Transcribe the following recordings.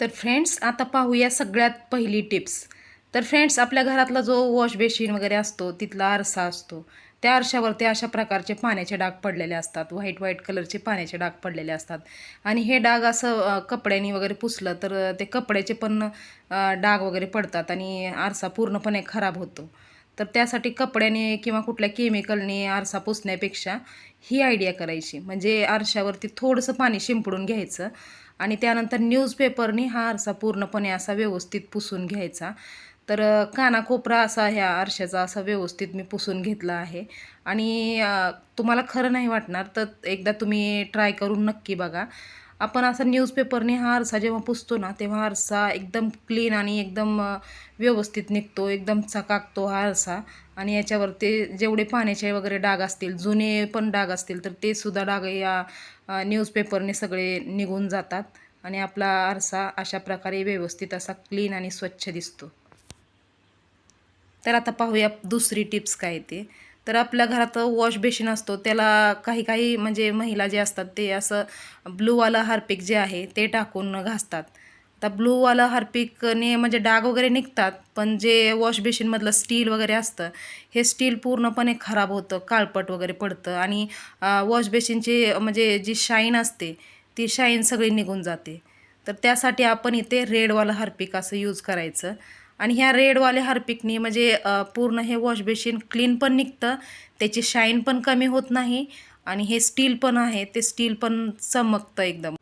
तर फ्रेंड्स आता पाहूया सगळ्यात पहिली टिप्स तर फ्रेंड्स आपल्या घरातला जो वॉश बेसिन वगैरे असतो तिथला आरसा असतो. त्या आरशावरती अशा प्रकारचे पाण्याचे डाग पडलेले असतात. व्हाईट व्हाईट कलरचे पाण्याचे डाग पडलेले असतात. आणि हे डाग असं कपड्यांनी वगैरे पुसलं तर ते कपड्याचे पण डाग वगैरे पडतात आणि आरसा पूर्णपणे खराब होतो. तर त्यासाठी कपड्याने किंवा कुठल्या केमिकलने आरसा पुसण्यापेक्षा ही आयडिया करायची. म्हणजे आरशावरती थोडंसं पाणी शिंपडून घ्यायचं आणि त्यानंतर न्यूजपेपरने हा आरसा पूर्णपणे असा व्यवस्थित पुसून घ्यायचा. तर कानाकोपरा असा ह्या आरशाचा असा व्यवस्थित मी पुसून घेतला आहे. आणि तुम्हाला खरं नाही वाटणार तर एकदा तुम्ही ट्राय करून नक्की बघा. आपण असा न्यूजपेपरने हा आरसा जेव्हा पुसतो ना तेव्हा आरसा एकदम क्लीन आणि एकदम व्यवस्थित निघतो एकदम चकाकतो हा आरसा. आणि याच्यावरती जेवढे पाण्याचे वगैरे डाग असतील जुने पण डाग असतील तर ते सुद्धा डाग या न्यूजपेपरने सगळे निघून जातात. आणि आपला आरसा अशा प्रकारे व्यवस्थित असा क्लीन आणि स्वच्छ दिसतो. तर आता पाहूया दुसरी टिप्स काय ते. तर आपल्या घरात वॉश बेसिन असतो त्याला काही काही म्हणजे महिला जे असतात ते असं ब्लूवालं हार्पिक जे आहे ते टाकून घासतात. आता ब्लूवालं हार्पिकने म्हणजे डाग वगैरे निघतात पण जे वॉश बेसिनमधलं स्टील वगैरे असतं हे स्टील पूर्णपणे खराब होतं काळपट वगैरे पडतं आणि वॉश बेसिनची म्हणजे जी शाईन असते ती शाईन सगळी निघून जाते. तर त्यासाठी आपण इथे रेडवालं हार्पिक असं यूज करायचं. आणि ह्या रेडवाले हार्पिकनी म्हणजे पूर्ण हे वॉश बेसिन क्लीन पण निघतं त्याची शाईन पण कमी होत नाही आणि हे स्टील पण आहे ते स्टील पण चमकतं एकदम.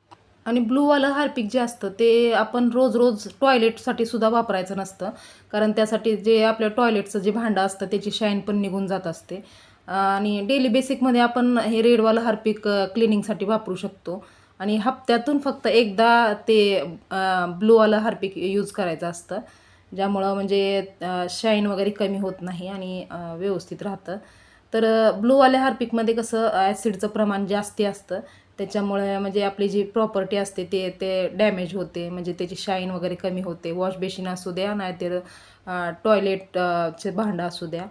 आणि ब्लूवालं हार्पिक जे असतं ते आपण रोज रोज टॉयलेटसाठी सुद्धा वापरायचं नसतं कारण त्यासाठी जे आपल्या टॉयलेटचं जे भांडं असतं त्याची शाईन पण निघून जात असते. आणि डेली बेसिकमध्ये आपण हे रेडवालं हार्पिक क्लिनिंगसाठी वापरू शकतो. आणि हप्त्यातून फक्त एकदा ते ब्लूवालं हार्पिक यूज करायचं असतं. ज्यामुळं म्हणजे शाईन वगैरे कमी होत नाही आणि व्यवस्थित राहतं. तर ब्लूवाल्या हार्पिकमध्ये कसं ॲसिडचं प्रमाण जास्ती असतं. त्याच्यामुळे म्हणजे आपली जी प्रॉपर्टी असते ते ते डॅमेज होते. म्हणजे त्याची शाईन वगैरे कमी होते. वॉश बेसिन असू द्या नाहीतर टॉयलेटचे भांडं असू द्या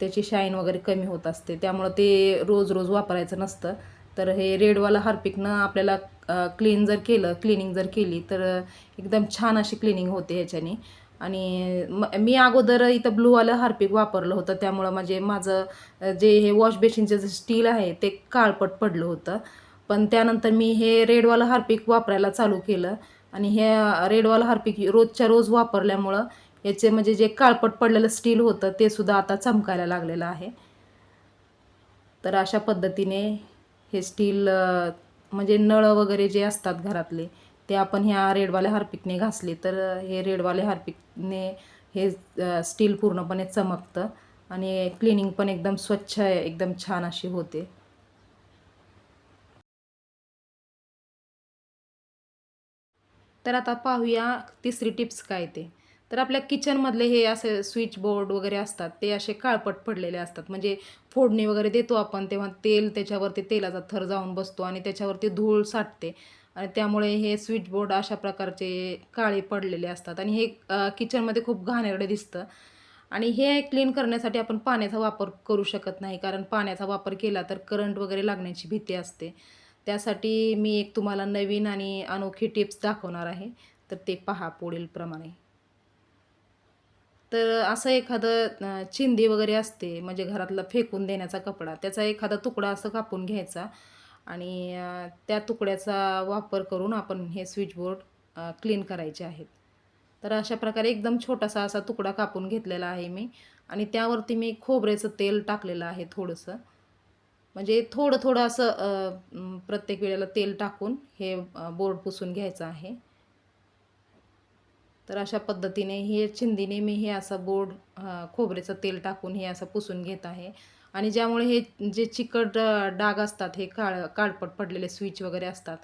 त्याची शाईन वगैरे कमी होत असते. त्यामुळं ते रोज रोज वापरायचं नसतं. तर हे रेडवालं हार्पिकनं आपल्याला क्लीन जर केलं क्लिनिंग जर केली तर एकदम छान अशी क्लिनिंग होते ह्याच्याने. आणि म मी अगोदर इथं ब्लूवालं हार्पिक वापरलं होतं. त्यामुळं म्हणजे माझं जे हे वॉश बेसिनचं जे स्टील आहे ते काळपट पडलं होतं. पण त्यानंतर मी हे रेडवालं हार्पिक वापरायला चालू केलं. आणि हे रेडवालं हार्पिक रोजच्या रोज वापरल्यामुळं याचे म्हणजे जे काळपट पडलेलं स्टील होतं ते सुद्धा आता चमकायला लागलेलं आहे. तर अशा पद्धतीने हे स्टील म्हणजे नळ वगैरे जे असतात घरातले ते आपण ह्या रेडवाल्या हार्पिकने घासले. तर हे रेडवाले हार्पिक ने हे स्टील पूर्णपणे चमकतं आणि क्लिनिंग पण एकदम स्वच्छ एकदम छान अशी होते. तर आता पाहूया तिसरी टिप्स काय ते. तर आपल्या किचनमधले हे असे स्विच बोर्ड वगैरे असतात ते असे काळपट पडलेले असतात. म्हणजे फोडणी वगैरे देतो आपण तेव्हा तेल त्याच्यावरती तेलाचा थर जाऊन बसतो आणि त्याच्यावरती धूळ साठते. आणि त्यामुळे हे स्विच बोर्ड अशा प्रकारचे काळे पडलेले असतात. आणि हे किचनमध्ये खूप घाणेरडे दिसतं. आणि हे क्लीन करण्यासाठी आपण पाण्याचा वापर करू शकत नाही कारण पाण्याचा वापर केला तर करंट वगैरे लागण्याची भीती असते. त्यासाठी मी एक तुम्हाला नवीन आणि अनोखी टिप्स दाखवणार आहे. तर ते पहा पुढील प्रमाणे. तर असं एखादं चिंदी वगैरे असते म्हणजे घरातला फेकून देण्याचा कपडा त्याचा एखादा तुकडा असं कापून घ्यायचा. आणि त्या तुकड्याचा वापर करून आपण हे स्विचबोर्ड क्लीन करायचे आहेत. तर अशा प्रकारे एकदम छोटासा असा तुकडा कापून घेतलेला आहे मी आणि त्यावरती मी खोबऱ्याचं तेल टाकलेलं आहे थोडंसं. म्हणजे थोडं थोडं असं प्रत्येक वेळेला तेल टाकून हे बोर्ड पुसून घ्यायचं आहे. तर अशा पद्धतीने हे चिंदीने मी हे असं बोर्ड खोबऱ्याचं खोबरेचं तेल टाकून हे असं पुसून घेत आहे. आणि ज्यामुळे हे जे चिकट डाग असतात हे काळ काळपट पडलेले स्विच वगैरे असतात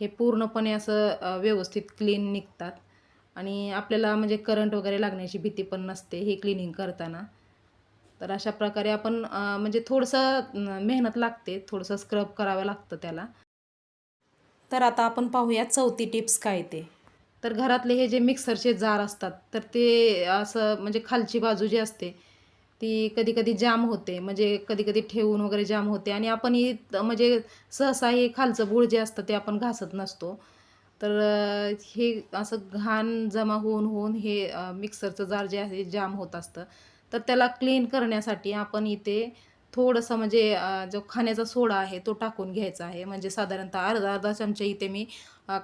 हे पूर्णपणे असं व्यवस्थित क्लीन निघतात. आणि आपल्याला म्हणजे करंट वगैरे लागण्याची भीती पण नसते हे क्लिनिंग करताना. तर अशा प्रकारे आपण म्हणजे थोडंसं मेहनत लागते थोडंसं स्क्रब करावं लागतं त्याला. तर आता आपण पाहूया चौथी टिप्स काय ते. तर घरातले हे जे मिक्सरचे जार असतात तर ते असं म्हणजे खालची बाजू जी असते ती कधी कधी जाम होते. म्हणजे कधी कधी ठेवून वगैरे जाम होते. आणि आपण ही म्हणजे सहसा हे खालचं बूळ जे असतं ते आपण घासत नसतो. तर हे असं घाण जमा होऊन होऊन हे मिक्सरचं जार जे आहे जाम होत असतं. तर त्याला क्लीन करण्यासाठी आपण इथे थोडंसं म्हणजे जो खाण्याचा सोडा आहे तो टाकून घ्यायचा आहे. म्हणजे साधारणतः अर्धा अर्धा चमचा इथे मी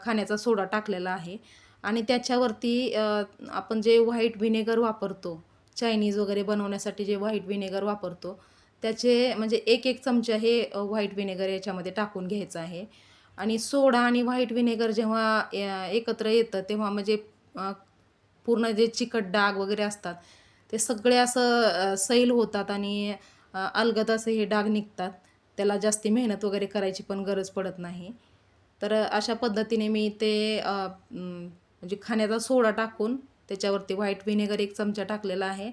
खाण्याचा सोडा टाकलेला आहे. आणि त्याच्यावरती आपण जे व्हाईट व्हिनेगर वापरतो चायनीज वगैरे बनवण्यासाठी जे व्हाईट व्हिनेगर वापरतो त्याचे म्हणजे एक एक चमचा हे व्हाईट व्हिनेगर याच्यामध्ये टाकून घ्यायचं आहे. आणि सोडा आणि व्हाईट व्हिनेगर जेव्हा एकत्र येतं तेव्हा म्हणजे पूर्ण जे चिकट डाग वगैरे असतात ते सगळे असं सैल होतात आणि अलगद असे हे डाग निघतात. त्याला जास्ती मेहनत वगैरे करायची पण गरज पडत नाही. तर अशा पद्धतीने मी ते म्हणजे खाण्याचा सोडा टाकून त्याच्यावरती व्हाईट व्हिनेगर एक चमचा टाकलेला आहे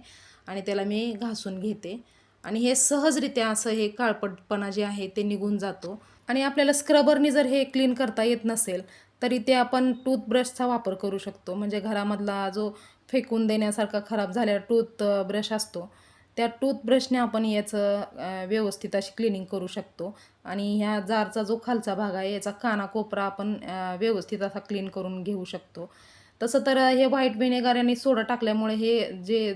आणि त्याला मी घासून घेते. आणि हे सहजरित्या असं हे काळपटपणा जे आहे ते निघून जातो. आणि आपल्याला स्क्रबरनी जर हे क्लीन करता येत नसेल तरी ते आपण टूथब्रशचा वापर करू शकतो. म्हणजे घरामधला जो फेकून देण्यासारखा खराब झालेला टूथ ब्रश असतो त्या टूथब्रशने आपण याचं व्यवस्थित अशी क्लिनिंग करू शकतो. आणि ह्या जारचा जो खालचा भाग आहे याचा कानाकोपरा आपण व्यवस्थित असा क्लीन करून घेऊ शकतो. तसं तर हे व्हाईट व्हिनेगर आणि सोडा टाकल्यामुळे हे जे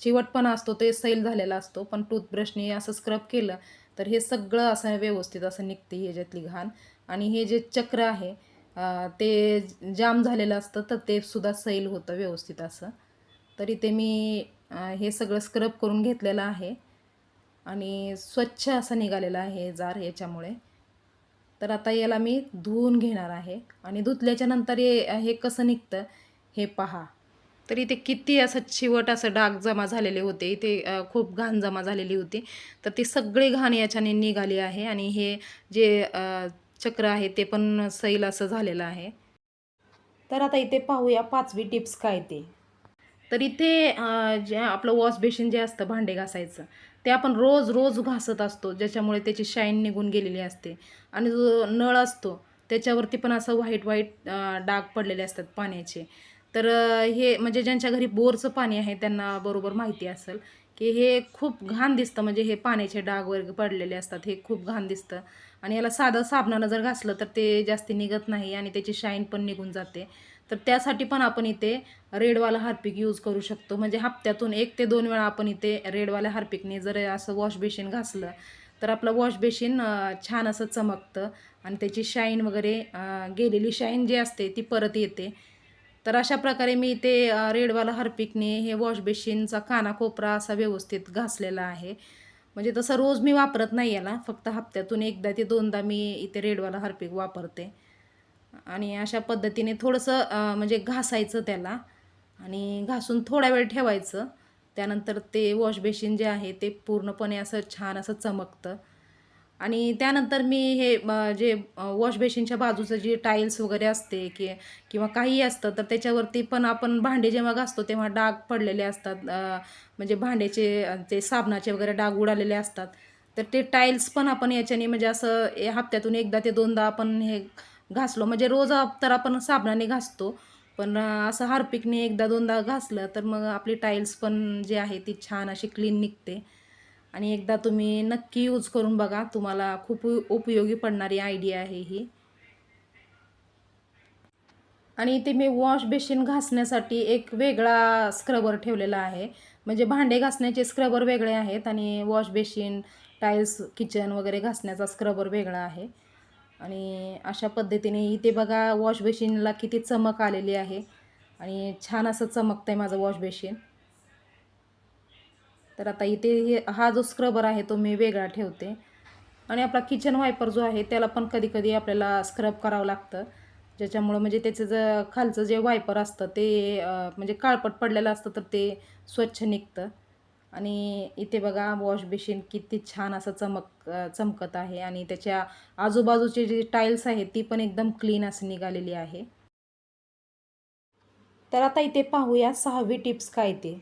चिवटपणा असतो ते सैल झालेला असतो पण टूथब्रशने असं स्क्रब केलं तर हे सगळं असं व्यवस्थित असं निघते ह्याच्यातली घाण. आणि हे जे चक्र आहे ते जाम झालेलं असतं तर ते सुद्धा सैल होतं व्यवस्थित असं. तरी ते मी हे सगळं स्क्रब करून घेतलेलं आहे. आणि स्वच्छ असं निघालेलं आहे जार याच्यामुळे. तर आता याला मी धुवून घेणार आहे. आणि धुतल्याच्या नंतर हे हे कसं निघतं हे पहा. तर इथे किती असं चिवट असं डाग जमा झालेले होते. इथे खूप घाण जमा झालेली होती. तर ती सगळी घाण याच्याने निघाली आहे. आणि हे जे चक्र आहे ते पण सैल असं झालेलं आहे. तर आता इथे पाहूया पाचवी टिप्स काय ते. तर इथे जे आपलं वॉश बेसिन जे असतं भांडे घासायचं ते आपण रोज रोज घासत असतो ज्याच्यामुळे त्याची शाईन निघून गेलेली असते. आणि जो नळ असतो त्याच्यावरती पण असं व्हाईट व्हाईट डाग पडलेले असतात पाण्याचे. तर हे म्हणजे ज्यांच्या घरी बोरचं पाणी आहे त्यांना बरोबर माहिती असेल की हे खूप घाण दिसतं. म्हणजे हे पाण्याचे डाग वगैरे पडलेले असतात हे खूप घाण दिसतं. आणि याला साधं साबणानं जर घासलं तर ते जास्ती निघत नाही आणि त्याची शाईन पण निघून जाते. तर त्यासाठी पण आपण इथे रेडवाला हार्पिक यूज करू शकतो. म्हणजे हप्त्यातून एक ते दोन वेळा आपण इथे रेडवाल्या हार्पिकने जर असं वॉश बेसिन घासलं तर आपलं वॉश बेसिन छान असं चमकतं आणि त्याची शाईन वगैरे गेलेली शाईन जी असते ती परत येते. तर अशा प्रकारे मी इथे रेडवाला हार्पिकने हे वॉश बेसिनचा कानाकोपरा असा व्यवस्थित घासलेला आहे. म्हणजे तसं रोज मी वापरत नाही याला फक्त हप्त्यातून एकदा ते दोनदा मी इथे रेडवाला हार्पिक वापरते. आणि अशा पद्धतीने थोडंसं म्हणजे घासायचं त्याला. आणि घासून थोडा वेळ ठेवायचं. त्यानंतर ते वॉश बेसिन जे आहे ते पूर्णपणे असं छान असं चमकतं. आणि त्यानंतर मी हे जे वॉश बेसिनच्या बाजूचं जे टाईल्स वगैरे असते की किंवा काही असतं तर त्याच्यावरती पण आपण भांडे जेव्हा घासतो तेव्हा डाग पडलेले असतात. म्हणजे भांड्याचे ते साबणाचे वगैरे डाग उडालेले असतात. तर ते टाईल्स पण आपण याच्याने म्हणजे असं हप्त्यातून एकदा ते दोनदा आपण हे घासलो. म्हणजे रोज तर आपण साबणाने घासतो पण असं हार्पिकने एकदा दोनदा घासलं तर मग आपली टाईल्स पण जी आहे ती छान अशी क्लीन निघते. आणि एकदा तुम्ही नक्की यूज करून बघा तुम्हाला खूप उ- उपयोगी पडणारी आयडिया आहे ही. आणि इथे मी वॉश बेसिन घासण्यासाठी एक वेगळा स्क्रबर ठेवलेला आहे. म्हणजे भांडे घासण्याचे स्क्रबर वेगळे आहेत आणि वॉश बेसिन टाईल्स किचन वगैरे घासण्याचा स्क्रबर वेगळा आहे. आणि अशा पद्धतीने इथे बघा वॉश बेसिनला किती चमक आलेली आहे. आणि छान असं चमकतं आहे माझं वॉश बेसिन. तर आता इथे हा जो स्क्रबर आहे तो मी वेगळा ठेवते. आणि आपला किचन वायपर जो आहे त्याला पण कधीकधी आपल्याला स्क्रब करावं लागतं. ज्याच्यामुळं म्हणजे त्याचं जर खालचं जे वायपर असतं ते म्हणजे काळपट पडलेलं असतं तर ते स्वच्छ निघतं. आणि इथे बघा वॉश बेसिन किती छान असं चमक चमकत आहे. आणि त्याच्या आजूबाजूचे जी टाईल्स आहेत ती पण एकदम क्लीन असं निघालेली आहे. तर आता इथे पाहूया सहावी टिप्स काय ते.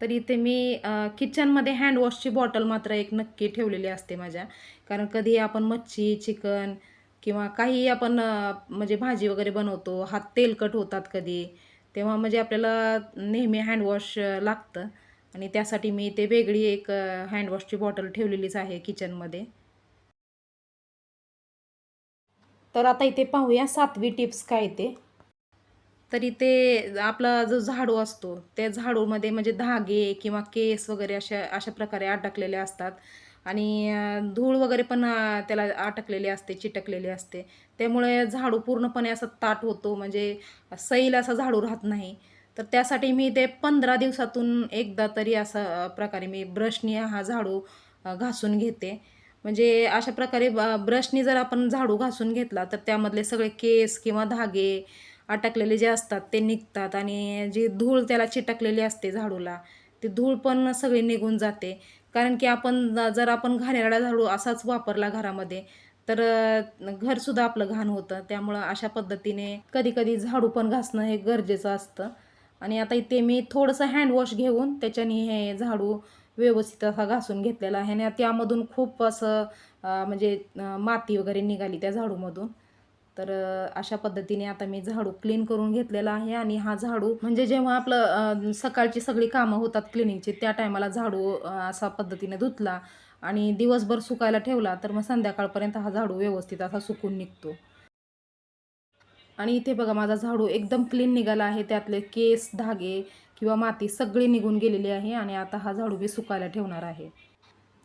तर इथे मी किचनमध्ये हँडवॉशची बॉटल मात्र एक नक्की ठेवलेली असते माझ्या. कारण कधी आपण मच्छी चिकन किंवा काही आपण म्हणजे भाजी वगैरे बनवतो हात तेलकट होतात कधी तेव्हा म्हणजे आपल्याला नेहमी हँडवॉश लागतं. आणि त्यासाठी मी ते वेगळी एक हँडवॉशची बॉटल ठेवलेलीच आहे किचनमध्ये तर आता इथे पाहूया सातवी टिप्स काय ते. तर इथे आपला जो झाडू असतो त्या झाडूमध्ये म्हणजे धागे किंवा केस वगैरे अशा अशा प्रकारे अटकलेले असतात. आणि धूळ वगैरे पण त्याला अटकलेली असते चिटकलेली असते. त्यामुळे झाडू पूर्णपणे असं ताट होतो म्हणजे सैल असा झाडू राहत नाही. तर त्यासाठी मी ते पंधरा दिवसातून एकदा तरी असा प्रकारे मी ब्रशनी हा झाडू घासून घेते. म्हणजे अशा प्रकारे ब- ब्रशनी जर आपण झाडू घासून घेतला तर त्यामधले सगळे केस किंवा धागे अटकलेले जे असतात ते निघतात आणि जी धूळ त्याला चिटकलेली असते झाडूला ती धूळ पण सगळी निघून जाते. कारण की आपण जर आपण घाणेरडा झाडू असाच वापरला घरामध्ये तर घरसुद्धा आपलं घाण होतं. त्यामुळं अशा पद्धतीने कधी कधी झाडू पण घासणं हे गरजेचं असतं. आणि आता इथे मी थोडंसं हँडवॉश घेऊन त्याच्याने हे झाडू व्यवस्थित असा घासून घेतलेला आहे. आणि त्यामधून खूप असं म्हणजे माती वगैरे निघाली त्या झाडूमधून. तर अशा पद्धतीने आता मी झाडू क्लीन करून घेतलेला आहे. आणि हा झाडू म्हणजे जेव्हा आपलं सकाळची सगळी कामं होतात क्लिनिंगची त्या टायमाला झाडू असा पद्धतीने धुतला आणि दिवसभर सुकायला ठेवला तर मग संध्याकाळपर्यंत हा झाडू व्यवस्थित असा सुकून निघतो. आणि इथे बघा माझा झाडू एकदम क्लीन निघाला आहे. त्यातले केस धागे किंवा माती सगळी निघून गेलेली आहे आणि आता हा झाडू मी सुकायला ठेवणार आहे.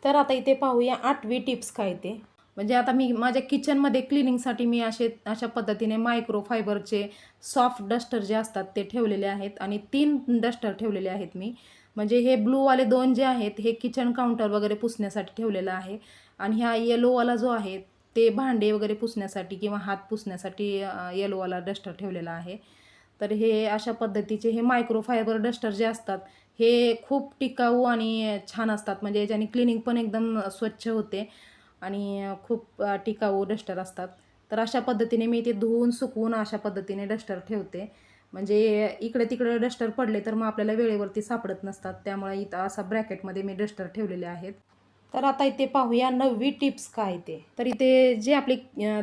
तर आता इथे पाहूया आठवी टिप्स काय ते. म्हणजे आता मी माझ्या किचनमध्ये क्लिनिंगसाठी मी असे अशा पद्धतीने मायक्रो फायबरचे सॉफ्ट डस्टर जे असतात ते ठेवलेले आहेत आणि तीन डस्टर ठेवलेले आहेत मी. म्हणजे हे ब्लूवाले दोन जे आहेत हे किचन काउंटर वगैरे पुसण्यासाठी ठेवलेलं आहे. आणि ह्या येलोवाला जो आहे ते भांडे वगैरे पुसण्यासाठी किंवा हात पुसण्यासाठी येलोवाला डस्टर ठेवलेला आहे. तर हे अशा पद्धतीचे हे मायक्रोफायबर डस्टर जे असतात हे खूप टिकाऊ आणि छान असतात. म्हणजे याच्याने क्लिनिंग पण एकदम स्वच्छ होते आणि खूप टिकाऊ डस्टर असतात. तर अशा पद्धतीने मी ते धुवून सुकवून अशा पद्धतीने डस्टर ठेवते. म्हणजे इकडे तिकडे डस्टर पडले तर मग आपल्याला वेळेवरती सापडत नसतात. त्यामुळे इथं असा ब्रॅकेटमध्ये मी डस्टर ठेवलेले आहेत. तर आता इथे पाहूया नववी टिप्स काय ते. तर इथे जे आपली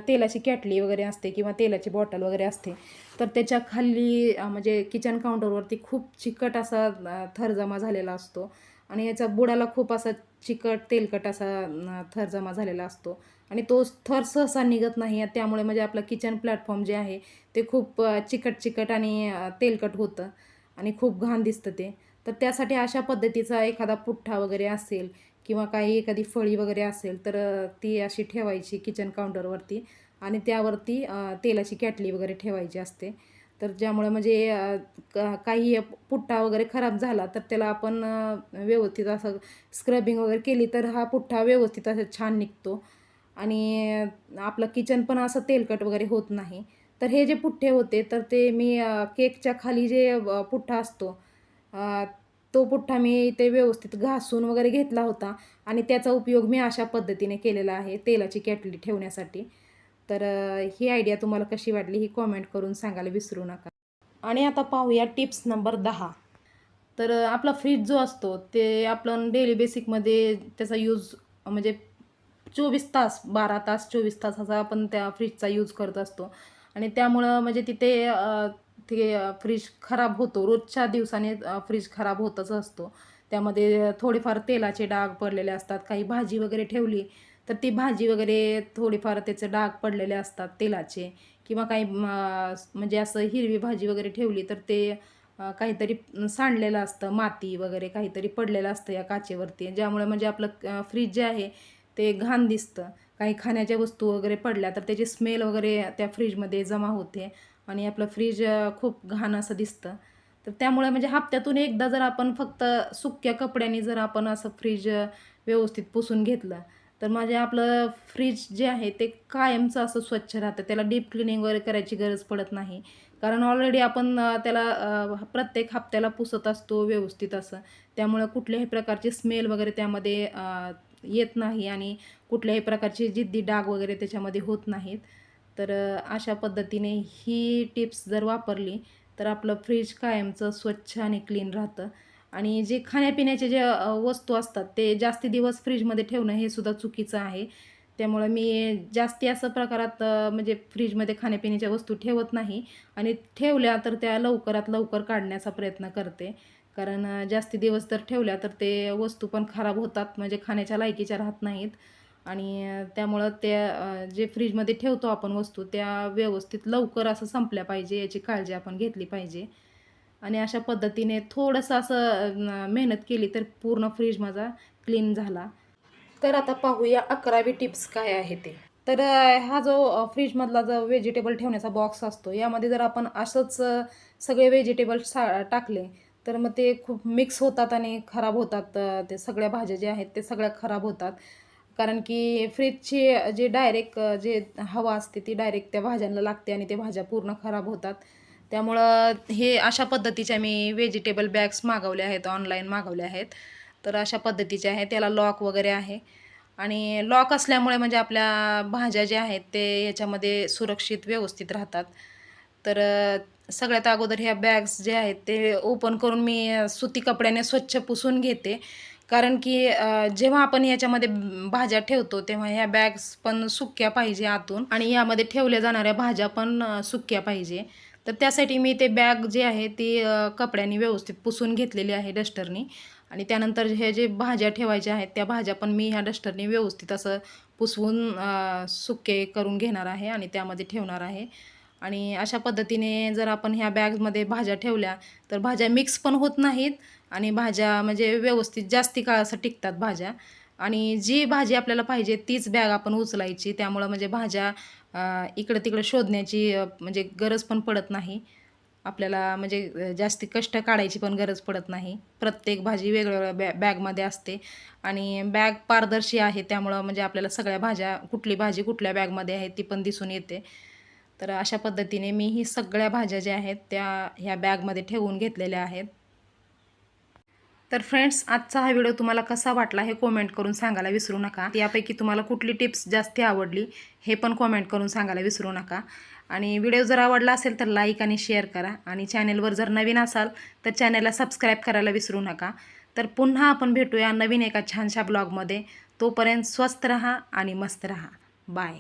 तेलाची कॅटली वगैरे असते किंवा तेलाची बॉटल वगैरे असते तर त्याच्याखाली म्हणजे किचन काउंटरवरती खूप चिकट असा थर जमा झालेला असतो. आणि याचा बुडाला खूप असा चिकट तेलकट असा थर जमा झालेला असतो. आणि तो थर सहसा निघत नाही त्यामुळे म्हणजे आपलं किचन प्लॅटफॉर्म जे आहे ते खूप चिकट चिकट आणि तेलकट होतं. आणि खूप घाण दिसतं ते. तर त्यासाठी अशा पद्धतीचा एखादा पुठ्ठा वगैरे असेल किंवा काही एखादी फळी वगैरे असेल तर ती अशी ठेवायची किचन काउंटरवरती आणि त्यावरती तेलाची कॅटली वगैरे ठेवायची असते. तर ज्यामुळे म्हणजे क- काही पुठ्ठा वगैरे खराब झाला तर त्याला आपण व्यवस्थित असं स्क्रबिंग वगैरे केली तर हा पुठ्ठा व्यवस्थित असं छान निघतो. आणि आपलं किचन पण असं तेलकट वगैरे होत नाही. तर हे जे पुठ्ठे होते तर ते मी केकच्या खाली जे पुठ्ठा असतो तो पुठ्ठा मी ते व्यवस्थित घासून वगैरे घेतला होता. आणि त्याचा उपयोग मी अशा पद्धतीने केलेला आहे तेलाची कॅटली ठेवण्यासाठी. तर ही आयडिया तुम्हाला कशी वाटली ही कॉमेंट करून सांगायला विसरू नका. आणि आता पाहूया टिप्स नंबर दहा. तर आपला फ्रीज जो असतो ते आपण डेली बेसिकमध्ये त्याचा यूज म्हणजे चोवीस तास बारा तास चोवीस तास असा आपण त्या फ्रीजचा यूज करत असतो. आणि त्यामुळं म्हणजे तिथे ते फ्रीज खराब होतो. रोजच्या दिवसाने फ्रीज खराब होतच असतो. त्यामध्ये थोडेफार तेलाचे डाग पडलेले असतात. काही भाजी वगैरे ठेवली तर ती भाजी वगैरे थोडीफार त्याचे डाग पडलेले असतात तेलाचे. किंवा काही म्हणजे असं हिरवी भाजी वगैरे ठेवली तर ते काहीतरी सांडलेलं असतं. माती वगैरे काहीतरी पडलेलं असतं या काचेवरती. ज्यामुळे म्हणजे आपलं फ्रीज जे आहे ते घाण दिसतं. काही खाण्याच्या वस्तू वगैरे पडल्या तर त्याची स्मेल वगैरे त्या फ्रीजमध्ये जमा होते. आणि आपलं फ्रीज खूप घाण असं दिसतं. तर त्यामुळे म्हणजे हप्त्यातून एकदा जर आपण फक्त सुक्या कपड्याने जर आपण असं फ्रीज व्यवस्थित पुसून घेतलं तर माझे आपलं फ्रीज जे आहे ते कायमचं असं स्वच्छ राहतं. त्याला डीप क्लिनिंग वगैरे करायची गरज पडत नाही. कारण ऑलरेडी आपण त्याला प्रत्येक हप्त्याला पुसत असतो व्यवस्थित असं. त्यामुळं कुठल्याही प्रकारची स्मेल वगैरे त्यामध्ये येत नाही आणि कुठल्याही प्रकारची जिद्दी डाग वगैरे त्याच्यामध्ये होत नाहीत. तर अशा पद्धतीने ही टिप्स जर वापरली तर आपलं फ्रीज कायमचं स्वच्छ आणि क्लीन राहतं. आणि जे खाण्यापिण्याचे जे वस्तू असतात ते जास्ती दिवस फ्रीजमध्ये ठेवणं हे सुद्धा चुकीचं आहे. त्यामुळं मी जास्ती असं प्रकारात म्हणजे फ्रीजमध्ये खाण्यापिण्याच्या वस्तू ठेवत नाही. आणि ठेवल्या तर त्या लवकरात लवकर काढण्याचा प्रयत्न करते. कारण जास्ती दिवस जर ठेवल्या तर ते वस्तू पण खराब होतात म्हणजे खाण्याच्या लायकीच्या राहत नाहीत. आणि त्यामुळं त्या जे फ्रीजमध्ये ठेवतो आपण वस्तू त्या व्यवस्थित लवकर असं संपल्या पाहिजे याची काळजी आपण घेतली पाहिजे. आणि अशा पद्धतीने थोडंसं असं मेहनत केली तर पूर्ण फ्रीज माझा क्लीन झाला. तर आता पाहूया अकरावी टिप्स काय आहे ते. तर हा जो फ्रीजमधला जो व्हेजिटेबल ठेवण्याचा बॉक्स असतो यामध्ये जर आपण असंच सगळे व्हेजिटेबल सा टाकले तर मग ते खूप मिक्स होतात आणि खराब होतात ते सगळ्या भाज्या ज्या आहेत ते सगळ्या खराब होतात. कारण की फ्रीजची जे डायरेक्ट जे हवा असते ती डायरेक्ट त्या भाज्यांना लागते आणि ते भाज्या पूर्ण खराब होतात. त्यामुळं हे अशा पद्धतीच्या मी व्हेजिटेबल बॅग्स मागवल्या आहेत ऑनलाईन मागवल्या आहेत. तर अशा पद्धतीचे आहे. त्याला लॉक वगैरे आहे. आणि लॉक असल्यामुळे म्हणजे आपल्या भाज्या ज्या आहेत ते याच्यामध्ये सुरक्षित व्यवस्थित राहतात. तर सगळ्यात अगोदर ह्या बॅग्स जे आहेत ते ओपन करून मी सुती कपड्याने स्वच्छ पुसून घेते. कारण की जेव्हा आपण याच्यामध्ये भाज्या ठेवतो तेव्हा ह्या बॅग्स पण सुक्या पाहिजे आतून आणि यामध्ये ठेवल्या जाणाऱ्या भाज्या पण सुक्या पाहिजे. तर त्यासाठी मी ते बॅग जे आहे ती कपड्यांनी व्यवस्थित पुसून घेतलेली आहे डस्टरनी आणि त्यानंतर हे जे भाज्या ठेवायच्या आहेत त्या भाज्या पण मी ह्या डस्टरनी व्यवस्थित असं पुसवून सुके करून घेणार आहे आणि त्यामध्ये ठेवणार आहे. आणि अशा पद्धतीने जर आपण ह्या बॅगमध्ये भाज्या ठेवल्या तर भाज्या मिक्स पण होत नाहीत आणि भाज्या म्हणजे व्यवस्थित जास्ती काळ टिकतात भाज्या. आणि जी भाजी आपल्याला पाहिजे तीच बॅग आपण उचलायची. त्यामुळं म्हणजे भाज्या इकडं तिकडं शोधण्याची म्हणजे गरज पण पडत नाही. आपल्याला म्हणजे जास्ती कष्ट काढायची पण गरज पडत नाही. प्रत्येक भाजी वेगवेगळ्या बॅ बॅगमध्ये असते. आणि बॅग पारदर्शी आहे त्यामुळं म्हणजे आपल्याला सगळ्या भाज्या कुठली भाजी कुठल्या बॅगमध्ये आहे ती पण दिसून येते. तर अशा पद्धतीने मी ही सगळ्या भाज्या ज्या आहेत त्या ह्या बॅगमध्ये ठेवून घेतलेल्या आहेत. तर फ्रेंड्स आजचा हा व्हिडिओ तुम्हाला कसा वाटला हे कॉमेंट करून सांगायला विसरू नका. यापैकी तुम्हाला कुठली टिप्स जास्ती आवडली हे पण कॉमेंट करून सांगायला विसरू नका. आणि व्हिडिओ जर आवडला असेल तर लाईक आणि शेअर करा. आणि चॅनेलवर जर नवीन असाल तर चॅनेलला सबस्क्राईब करायला विसरू नका. तर पुन्हा आपण भेटूया नवीन एका छानशा ब्लॉगमध्ये तोपर्यंत स्वस्त रहा आणि मस्त रहा. बाय